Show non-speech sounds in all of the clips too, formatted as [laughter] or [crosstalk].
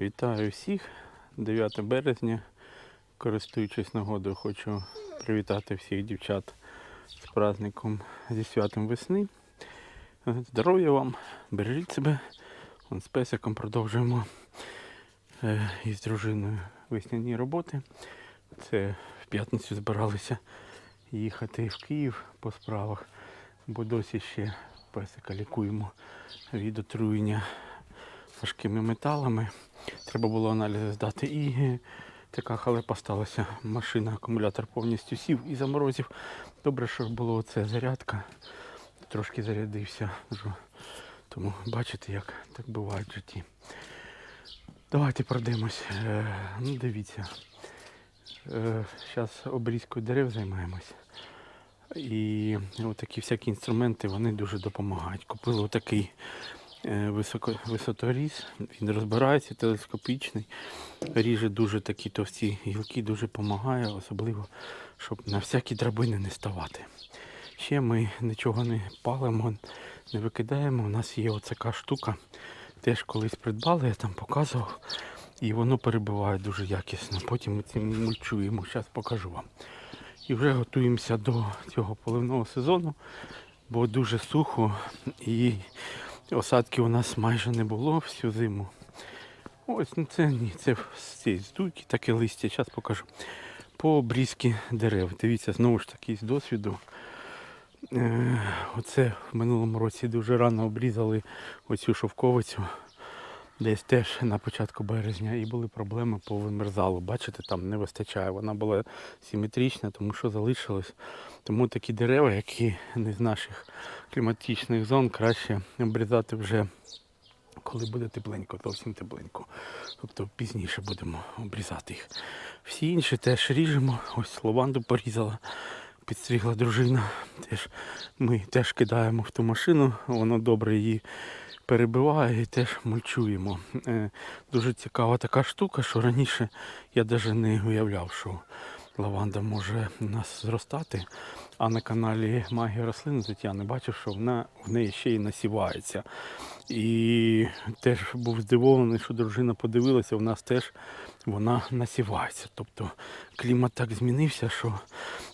Вітаю всіх. 9 березня. Користуючись нагодою, хочу привітати всіх дівчат з праздником зі святом весни. Здоров'я вам, бережіть себе. З песиком продовжуємо е, із дружиною весняні роботи. Це в п'ятницю збиралися їхати в Київ по справах, бо досі ще песика лікуємо від отруєння важкими металами. Треба було аналізи здати. І е, така халепа сталася. Машина, акумулятор повністю сів і заморозив. Добре, що було це зарядка. Трошки зарядився. Тому бачите, як так буває в житті. Давайте пройдемось. Е, ну, дивіться. Зараз обрізкою дерев займаємось. І такі всякі інструменти вони дуже допомагають. Купили отакий е, високо, висоторіз, він розбирається, телескопічний, ріже дуже такі товсті гілки, дуже допомагає, особливо, щоб на всякі драбини не ставати. Ще ми нічого не палимо, не викидаємо. У нас є оцяка штука. Теж колись придбали, я там показував. І воно перебиває дуже якісно. Потім ми цим мульчуємо. Зараз покажу вам. І вже готуємося до цього поливного сезону, бо дуже сухо і осадки у нас майже не було всю зиму. Ось ну це ні, це з цієї таке листя, зараз покажу. По обрізки дерев. Дивіться, знову ж таки з досвіду. Е, Оце в минулому році дуже рано обрізали оцю шовковицю. Десь теж на початку березня і були проблеми по вимерзалу. Бачите, там не вистачає. Вона була симетрична, тому що залишилось. Тому такі дерева, які не з наших кліматичних зон, краще обрізати вже коли буде тепленько, зовсім тепленько. Тобто пізніше будемо обрізати їх. Всі інші теж ріжемо. Ось лаванду порізала, підстригла дружина. Теж ми теж кидаємо в ту машину, воно добре її перебиває і теж мульчуємо. Е, Дуже цікава така штука, що раніше я навіть не уявляв, що лаванда може у нас зростати. А на каналі Магія рослин Тетяни бачив, що вона в неї ще й насівається. І теж був здивований, що дружина подивилася, у нас теж вона насівається. Тобто клімат так змінився, що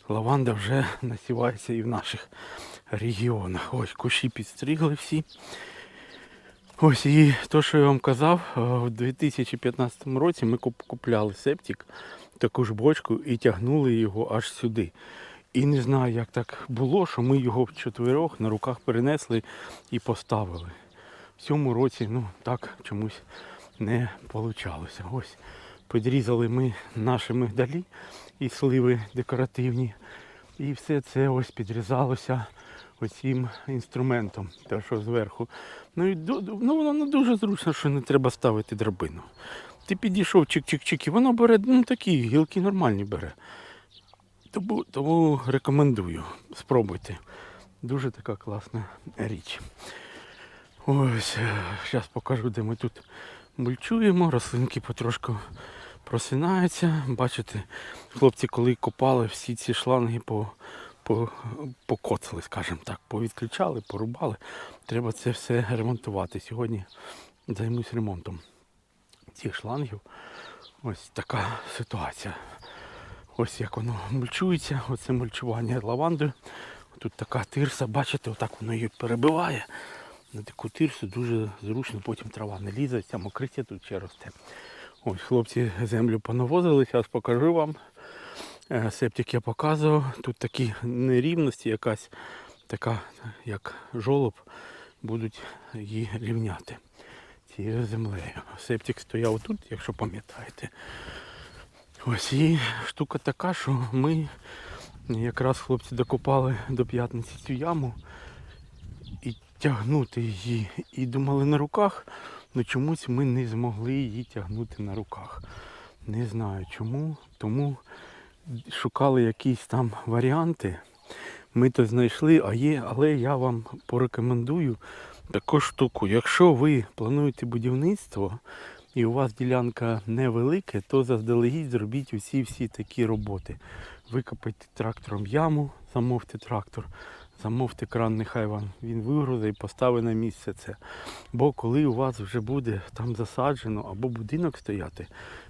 лаванда вже насівається і в наших регіонах. Ось кущі підстригли всі. Ось і то, що я вам казав, е, в 2015 році ми куп- купляли септик, таку ж бочку і тягнули його аж сюди. І не знаю, як так було, що ми його в чотирьох на руках перенесли і поставили. В цьому році ну так чомусь не вийшло. Ось підрізали ми наші мигдалі і сливи декоративні. І все це ось підрізалося оцим інструментом, те, що зверху. Ну і ну, воно не дуже зручно, що не треба ставити драбину. Ти підійшов чик-чик-чик, і воно бере, ну такі гілки нормальні бере. Тому, тому рекомендую, спробуйте. Дуже така класна річ. Ось, зараз покажу, де ми тут мульчуємо, рослинки потрошку просинаються. Бачите, хлопці, коли копали, всі ці шланги по, покоцали, скажімо так, повідключали, порубали. Треба це все ремонтувати. Сьогодні займусь ремонтом цих шлангів. Ось така ситуація. Ось як воно мульчується, оце мульчування лавандою. Тут така тирса, бачите, отак воно її перебиває. На таку тирсу дуже зручно, потім трава не лізе, ця мокриця тут ще росте. Ось хлопці землю понавозили, зараз покажу вам. Е, Септик я показував. Тут такі нерівності, якась така, як жолоб, будуть її рівняти цією землею. Септик стояв тут, якщо пам'ятаєте. Ось і штука така, що ми якраз хлопці докопали до п'ятниці цю яму і тягнути її. І думали на руках, але чомусь ми не змогли її тягнути на руках. Не знаю чому. Тому шукали якісь там варіанти. Ми то знайшли, а є, але я вам порекомендую таку штуку. Якщо ви плануєте будівництво і у вас ділянка невелика, то заздалегідь зробіть усі всі такі роботи. Викопайте трактором яму, замовте трактор, замовте кран, нехай вам він вигрузить і поставить на місце це. Бо коли у вас вже буде там засаджено або будинок стояти,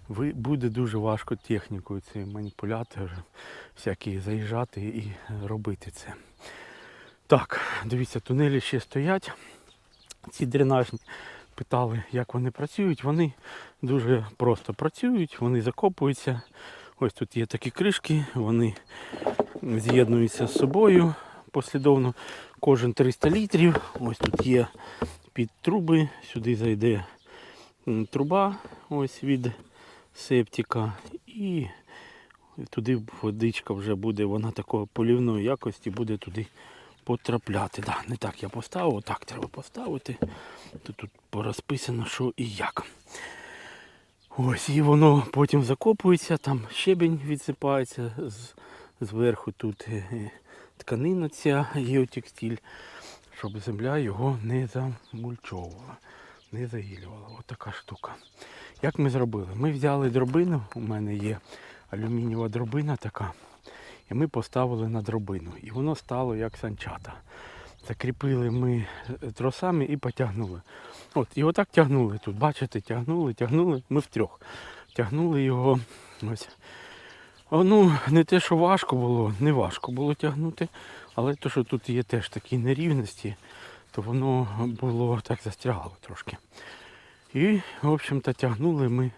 ви буде дуже важко технікою, ці маніпулятори всякі заїжджати і робити це. Так, дивіться, тунелі ще стоять. Ці дренажні питали, як вони працюють. Вони дуже просто працюють, вони закопуються. Ось тут є такі кришки, вони з'єднуються з собою послідовно. Кожен 300 літрів. Ось тут є під труби, сюди зайде труба ось від септика. І туди водичка вже буде, вона такої полівної якості буде туди потрапляти. Да, не так я поставив, так треба поставити. Тут, тут порозписано, що і як. Ось, і воно потім закопується, там щебень відсипається зверху тут е, е, тканина ця геотекстиль, щоб земля його не замульчовувала, не загілювала. Ось така штука. Як ми зробили? Ми взяли дробину, у мене є алюмінієва дробина така, і ми поставили на дробину. І воно стало як санчата. Закріпили ми е, тросами і потягнули. От, і отак тягнули тут. Бачите, тягнули, тягнули. Ми втрьох. Тягнули його. Ось. Ну, не те, що важко було, не важко було тягнути, але то, що тут є теж такі нерівності, то воно було так застрягало трошки. І, в общем-то, тягнули ми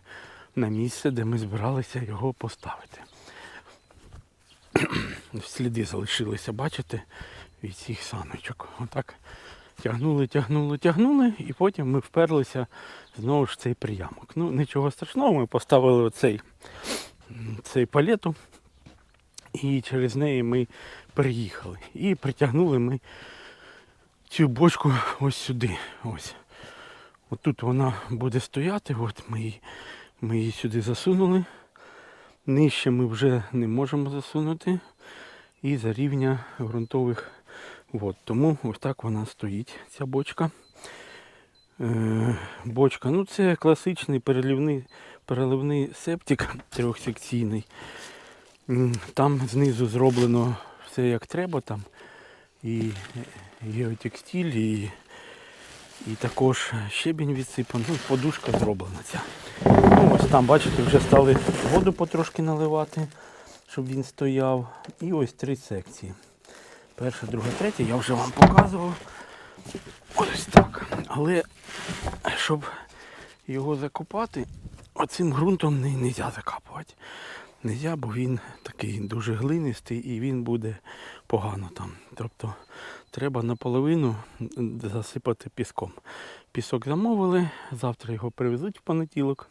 на місце, де ми збиралися його поставити. [clears throat] Сліди залишилися, бачите, від цих саночок. Отак тягнули, тягнули, тягнули, і потім ми вперлися знову ж в цей приямок. Ну, нічого страшного, ми поставили оцей цей палету, і через неї ми переїхали. І притягнули ми цю бочку ось сюди. Ось. От тут вона буде стояти, от ми її, ми її сюди засунули. Нижче ми вже не можемо засунути. І за рівня ґрунтових вод. Тому ось так вона стоїть, ця бочка. Е, бочка, ну це класичний переливний, переливний септик [laughs] трьохсекційний. Там знизу зроблено все як треба. Там і геотекстиль, і, і також щебінь відсипаний. Ну, подушка зроблена ця. Ну, ось там, бачите, вже стали воду потрошки наливати, щоб він стояв. І ось три секції. Перша, друга, третя, я вже вам показував. Ось так. Але щоб його закопати, оцим ґрунтом не можна закапувати. Нельзя, бо він такий дуже глинистий і він буде погано там. Тобто треба наполовину засипати піском. Пісок замовили, завтра його привезуть в понеділок.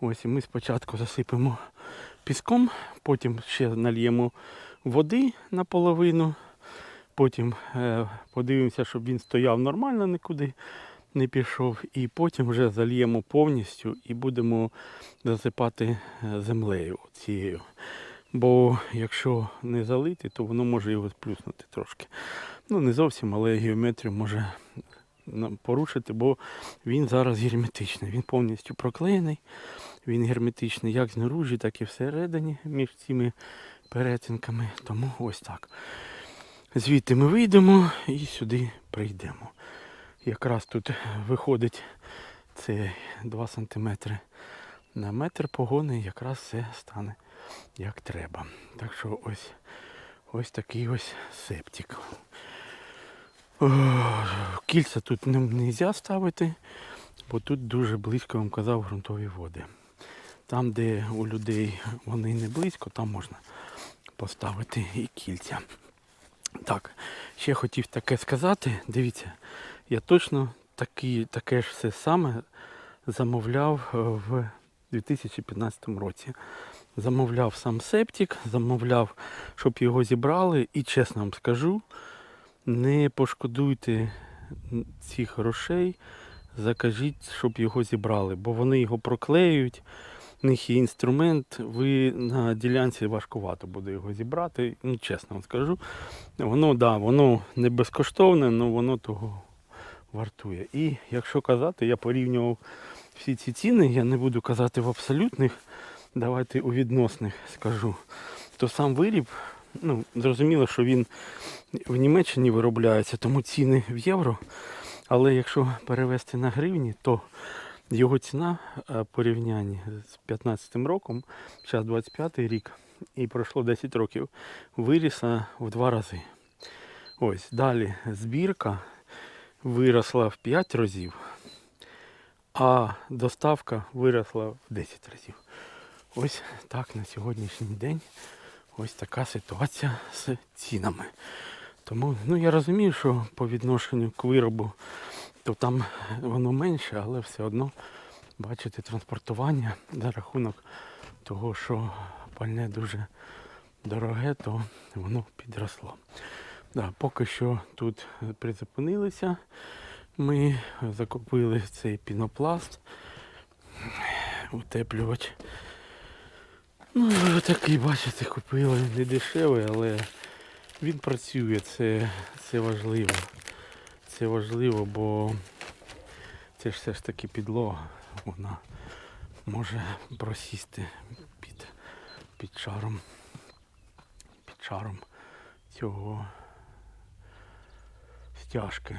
Ось ми спочатку засипемо піском, потім ще нальємо води наполовину, потім е, подивимося, щоб він стояв нормально, нікуди не пішов. І потім вже зальємо повністю і будемо засипати е, землею цією. Бо якщо не залити, то воно може його сплюснути трошки. Ну не зовсім, але геометрію може порушити, бо він зараз герметичний. Він повністю проклеєний. Він герметичний як знаружі, так і всередині між цими перетинками. Тому ось так. Звідти ми вийдемо і сюди прийдемо. Якраз тут виходить це 2 см на метр погони, якраз все стане як треба. Так що ось ось такий ось септик. О, Кільця тут не можна ставити, бо тут дуже близько, вам казав, ґрунтові води. Там, де у людей вони не близько, там можна поставити і кільця. Так, ще хотів таке сказати. Дивіться, я точно такі, таке ж все саме замовляв е, в 2015 році. Замовляв сам септик, замовляв, щоб його зібрали. І чесно вам скажу, не пошкодуйте цих грошей, закажіть, щоб його зібрали, бо вони його проклеюють. В них є інструмент, ви на ділянці важкувато буде його зібрати. Ну, чесно вам скажу. Воно, да, воно не безкоштовне, але воно того вартує. І якщо казати, я порівнював всі ці ціни, я не буду казати в абсолютних, давайте у відносних скажу, то сам виріб Ну, зрозуміло, що він в Німеччині виробляється, тому ціни в євро. Але якщо перевести на гривні, то його ціна е, в порівнянні з 15 роком, зараз 25 рік, і пройшло 10 років, вирісла в два рази. Ось далі збірка виросла в 5 разів, а доставка виросла в 10 разів. Ось так на сьогоднішній день ось така ситуація з цінами. Тому ну, я розумію, що по відношенню к виробу, то там воно менше, але все одно бачите транспортування за рахунок того, що пальне дуже дороге, то воно підросло. Да, поки що тут призупинилися. Ми закупили цей пінопласт, утеплювач. Ну, такий, бачите, купили. Не дешевий, але він працює, це, це важливо. Це важливо, бо це ж все ж таки підлога. Вона може просісти під, під шаром. Під шаром цього стяжки.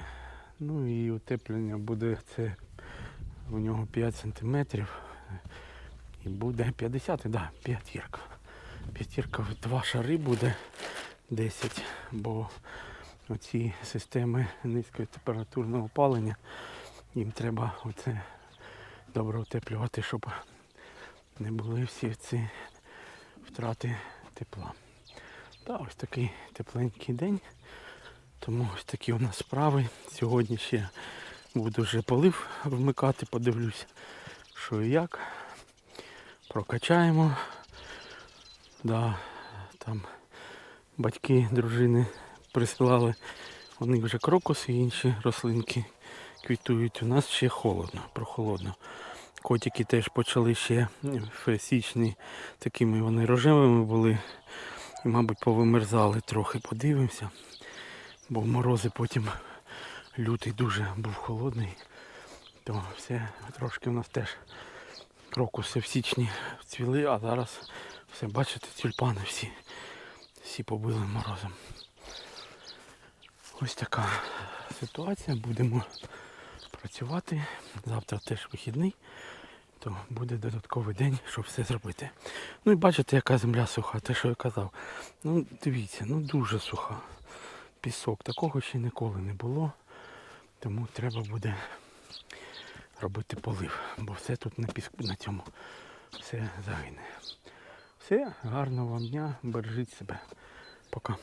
Ну і утеплення буде це у нього 5 сантиметрів. І буде 50, да, п'ятірка. П'ятірка в два шари буде 10, бо оці системи низької температурного опалення, їм треба оце добре утеплювати, щоб не були всі ці втрати тепла. Та ось такий тепленький день. Тому ось такі у нас справи. Сьогодні ще буду вже полив вмикати, подивлюсь, що і як. Прокачаємо. Да, там батьки дружини присилали, у них вже крокуси і інші рослинки квітують. У нас ще холодно, прохолодно. Котики теж почали ще в січні такими вони рожевими були. І, мабуть, повимерзали трохи. Подивимося. Бо морози потім лютий дуже був холодний. То все трошки у нас теж крокуси в січні цвіли, а зараз все, бачите, тюльпани всі, всі побили морозом. Ось така ситуація. Будемо працювати. Завтра теж вихідний, то буде додатковий день, щоб все зробити. Ну і бачите, яка земля суха, те, що я казав. Ну, дивіться, ну дуже суха. Пісок. Такого ще ніколи не було. Тому треба буде робити полив, бо все тут на піску на цьому все загине. Все, гарного вам дня, бережіть себе. Пока.